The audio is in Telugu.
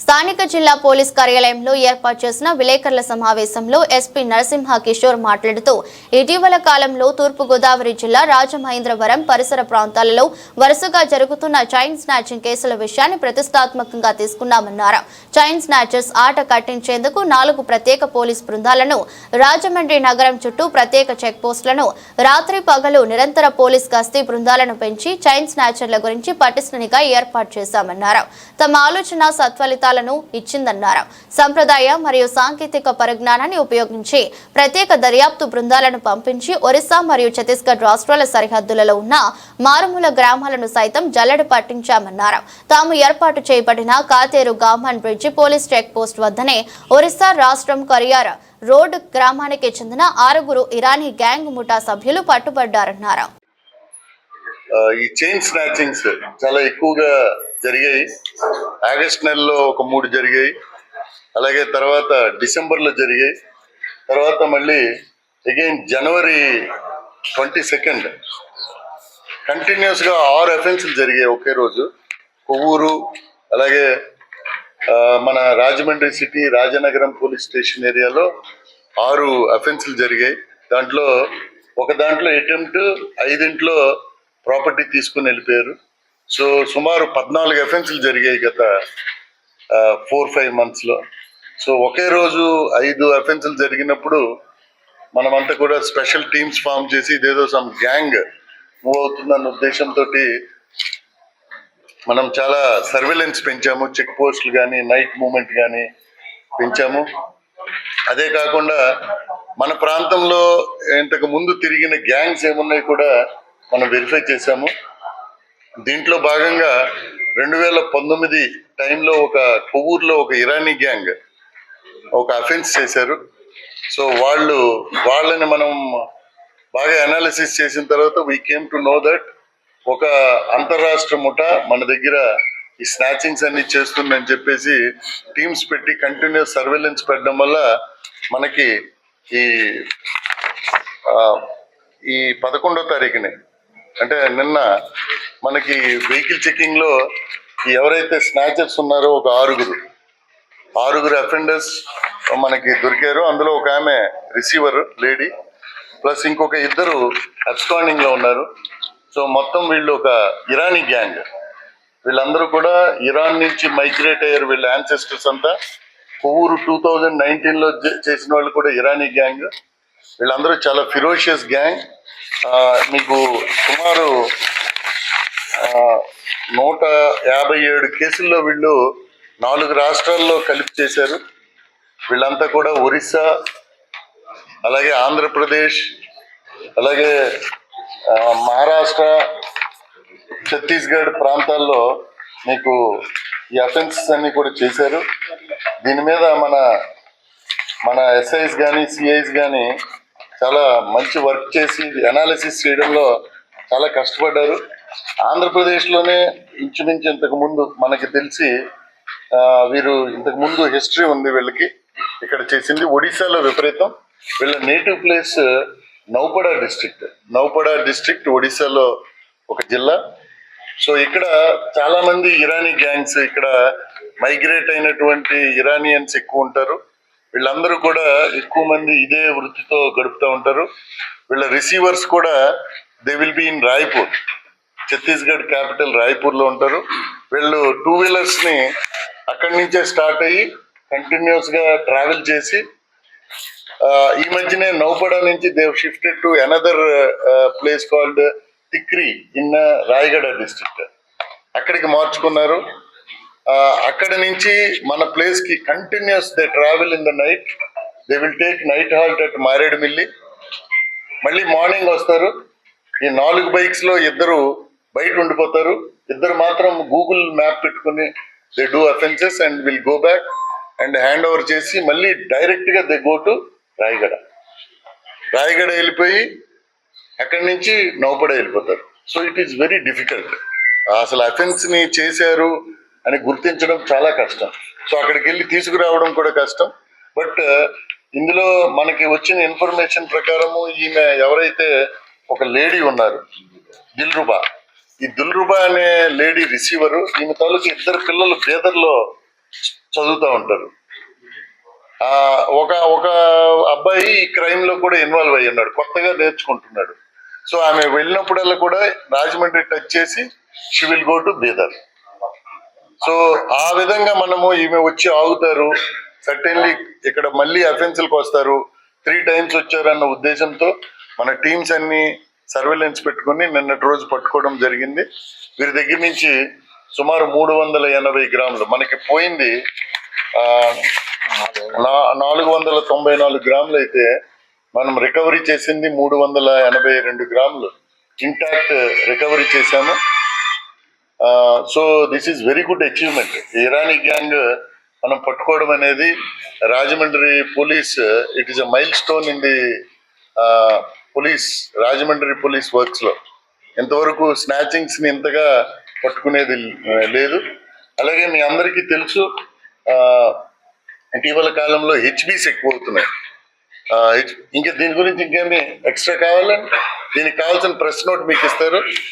స్థానిక జిల్లా పోలీస్ కార్యాలయంలో ఏర్పాటు చేసిన విలేకరుల సమావేశంలో ఎస్పీ నరసింహ కిషోర్ మాట్లాడుతూ ఇటీవల కాలంలో తూర్పుగోదావరి జిల్లా రాజమహేంద్రవరం పరిసర ప్రాంతాలలో వరుసగా జరుగుతున్న చైన్ స్నాచింగ్ కేసుల విషయాన్ని ప్రతిష్టాత్మకంగా తీసుకున్నామన్నారు. చైన్ స్నాచర్స్ ఆట కట్టించేందుకు నాలుగు ప్రత్యేక పోలీస్ బృందాలను రాజమండ్రి నగరం చుట్టూ ప్రత్యేక చెక్ పోస్టులను రాత్రి పగలు నిరంతర పోలీస్ గస్తీ బృందాలను పెంచి చైన్ స్నాచర్ల గురించి పటిష్టనిగా ఏర్పాటు చేశామన్నారు. తమ ఆలోచన సత్ఫలితాలను ఇచ్చిందన్నారు. సంప్రదాయ మరియు సాంకేతిక పరిజ్ఞానాన్ని ఉపయోగించి ప్రత్యేక దర్యాప్తు బృందాలను పంపించి ఒరిస్సా మరియు ఛత్తీస్గఢ్ రాష్ట్రాల సరిహద్దులలో ఉన్న మారుమూల గ్రామాలను సైతం జల్లెడ పట్టించామన్నారు. తాము ఏర్పాటు చేయబడిన Katheru Gammon bridge police check post వద్దనే ఒరిస్సా రాష్ట్రం కొరియార్ రోడ్ గ్రామానికి చెందిన ఆరుగురు ఇరానీ గ్యాంగ్ ముఠా సభ్యులు పట్టుబడ్డారన్నారు. ఈ చైన్ స్నాచింగ్స్ చాలా ఎక్కువగా జరిగాయి. ఆగస్ట్ నెలలో ఒక మూడు జరిగాయి. అలాగే తర్వాత డిసెంబర్లో జరిగాయి. తర్వాత మళ్ళీ అగైన్ జనవరి ట్వంటీ సెకండ్. కంటిన్యూస్గా ఆరు అఫెన్సులు జరిగాయి ఒకే రోజు. కొవ్వూరు అలాగే మన Rajahmundry city Rajanagaram police station ఏరియాలో ఆరు అఫెన్సులు జరిగాయి. దాంట్లో ఒక దాంట్లో అటెంప్ట్ ఐదింట్లో ప్రాపర్టీ తీసుకుని వెళ్ళిపోయారు. సో సుమారు పద్నాలుగు ఎఫెన్స్లు జరిగాయి గత ఫోర్ ఫైవ్ మంత్స్లో. సో ఒకే రోజు ఐదు అఫెన్సులు జరిగినప్పుడు మనమంతా కూడా స్పెషల్ టీమ్స్ ఫామ్ చేసి ఇదేదో సమ్ గ్యాంగ్ మూవ్ అవుతుందన్న ఉద్దేశంతో మనం చాలా సర్వేలెన్స్ పెంచాము. చెక్ పోస్టులు కానీ నైట్ మూమెంట్ కానీ పెంచాము. అదే కాకుండా మన ప్రాంతంలో ఇంతకు ముందు తిరిగిన గ్యాంగ్స్ ఏమున్నాయి కూడా మనం వెరిఫై చేశాము. దీంట్లో భాగంగా రెండు వేల పంతొమ్మిది టైంలో ఒక కొవ్వూరులో ఒక ఇరానీ గ్యాంగ్ ఒక అఫెన్స్ చేశారు. సో వాళ్ళు వాళ్ళని మనం బాగా అనాలిసిస్ చేసిన తర్వాత we came to know that ఒక అంతరాష్ట్ర ముఠ మన దగ్గర ఈ స్నాచింగ్స్ అన్ని చేస్తుందని చెప్పేసి టీమ్స్ పెట్టి కంటిన్యూస్ సర్వేలెన్స్ పెట్టడం వల్ల మనకి ఈ ఈ పదకొండో తారీఖుని అంటే నిన్న మనకి వెహికల్ చెకింగ్లో ఎవరైతే స్నాచర్స్ ఉన్నారో ఒక ఆరుగురు. ఆరుగురు అఫెండర్స్ మనకి దొరికారు. అందులో ఒక ఆమె రిసీవర్ లేడీ ప్లస్ ఇంకొక ఇద్దరు అబ్స్కాండింగ్లో ఉన్నారు. సో మొత్తం వీళ్ళు ఒక ఇరానీ గ్యాంగ్ వీళ్ళందరూ కూడా ఇరాన్ నుంచి మైగ్రేట్ అయ్యారు వీళ్ళ యాన్సెస్టర్స్ అంతా. కొవ్వూరు టూ థౌజండ్ నైన్టీన్లో చేసిన వాళ్ళు కూడా ఇరానీ గ్యాంగ్ వీళ్ళందరూ చాలా ఫిరోషియస్ గ్యాంగ్ మీకు సుమారు నూట యాభై ఏడు కేసుల్లో వీళ్ళు నాలుగు రాష్ట్రాల్లో కలిపి చేశారు. వీళ్ళంతా కూడా ఒరిస్సా అలాగే ఆంధ్రప్రదేశ్ అలాగే మహారాష్ట్ర ఛత్తీస్గఢ్ ప్రాంతాల్లో మీకు ఈ అఫెన్సెస్ అన్ని కూడా చేశారు. దీని మీద మన మన ఎస్ఐస్ కానీ సిఐస్ కానీ చాలా మంచి వర్క్ చేసి అనాలిసిస్ చేయడంలో చాలా కష్టపడ్డారు. ఆంధ్రప్రదేశ్లోనే ఇంచుమించు ఇంతకు ముందు మనకి తెలిసి వీరు ఇంతకు ముందు హిస్టరీ ఉంది వీళ్ళకి. ఇక్కడ చేసింది ఒడిశాలో విపరీతం. వీళ్ళ native place Nuapada district. Nuapada district ఒడిశాలో ఒక జిల్లా. సో ఇక్కడ చాలా మంది ఇరానీ గ్యాంగ్స్ ఇక్కడ మైగ్రేట్ అయినటువంటి ఇరానియన్స్ ఎక్కువ ఉంటారు. వీళ్ళందరూ కూడా ఎక్కువ మంది ఇదే వృత్తితో గడుపుతూ ఉంటారు. వీళ్ళ రిసీవర్స్ కూడా they will be in Raipur. Chhattisgarh capital రాయ్పూర్లో ఉంటారు. వీళ్ళు టూ వీలర్స్ని అక్కడి నుంచే స్టార్ట్ అయ్యి కంటిన్యూస్గా ట్రావెల్ చేసి ఈ మధ్యనే నౌపడా నుంచి they shifted to another place called Tikri in Rayagada district అక్కడికి మార్చుకున్నారు. అక్కడ నుంచి మన ప్లేస్కి continues they travel in the night they will take night halt at Maredumilli మళ్ళీ మార్నింగ్ వస్తారు. ఈ నాలుగు బైక్స్లో ఇద్దరు బయట ఉండిపోతారు ఇద్దరు మాత్రం గూగుల్ మ్యాప్ పెట్టుకుని they do offences and will go back and hand over చేసి మళ్ళీ డైరెక్ట్గా they go to Rayagada. Rayagada వెళ్ళిపోయి అక్కడి నుంచి నౌపడ వెళ్ళిపోతారు. So it is very difficult అసలు అఫెన్స్ని చేశారు అని గుర్తించడం చాలా కష్టం. సో అక్కడికి వెళ్ళి తీసుకురావడం కూడా కష్టం. బట్ uh, ఇందులో మనకి వచ్చిన ఇన్ఫర్మేషన్ ప్రకారము ఈమె ఎవరైతే ఒక లేడీ ఉన్నారు దిల్రుబా ఈ దిల్రుబా అనే లేడీ రిసీవర్ ఈమె తాలూకు ఇద్దరు పిల్లలు బేదర్లో చదువుతూ ఉంటారు. ఒక ఒక అబ్బాయి ఈ క్రైమ్లో కూడా ఇన్వాల్వ్ అయ్యి ఉన్నాడు కొత్తగా నేర్చుకుంటున్నాడు. సో ఆమె వెళ్ళినప్పుడల్లా కూడా రాజమండ్రి టచ్ చేసి she will go to Bidar. So ఆ విధంగా మనము ఈమె వచ్చి ఆగుతారు. సర్టెన్లీ ఇక్కడ మళ్ళీ అఫెన్సులకు వస్తారు. త్రీ టైమ్స్ వచ్చారన్న ఉద్దేశంతో మన టీమ్స్ అన్ని సర్వేలెన్స్ పెట్టుకుని నిన్నటి రోజు పట్టుకోవడం జరిగింది. వీరి దగ్గర నుంచి సుమారు మూడు వందల ఎనభై గ్రాములు మనకి పోయింది. నా- నాలుగు వందల తొంభై నాలుగు గ్రాములు అయితే మనం రికవరీ చేసింది మూడు వందల ఎనభై రెండు గ్రాములు. ఇంటాక్ట్ రికవరీ చేశాము. So this is very good achievement Irani gang మనం పట్టుకోవడం అనేది Rajahmundry police it is a milestone in the police Rajahmundry police వర్క్స్లో. ఇంతవరకు స్నాచింగ్స్ని ఇంతగా పట్టుకునేది లేదు. అలాగే మీ అందరికీ తెలుసు ఇటీవల కాలంలో హెచ్బీస్ ఎక్కువ అవుతున్నాయి హెచ్- ఇంకా దీని గురించి ఇంకేమి ఎక్స్ట్రా కావాలండి దీనికి కావాల్సిన ప్రెస్ నోట్ మీకు ఇస్తారు.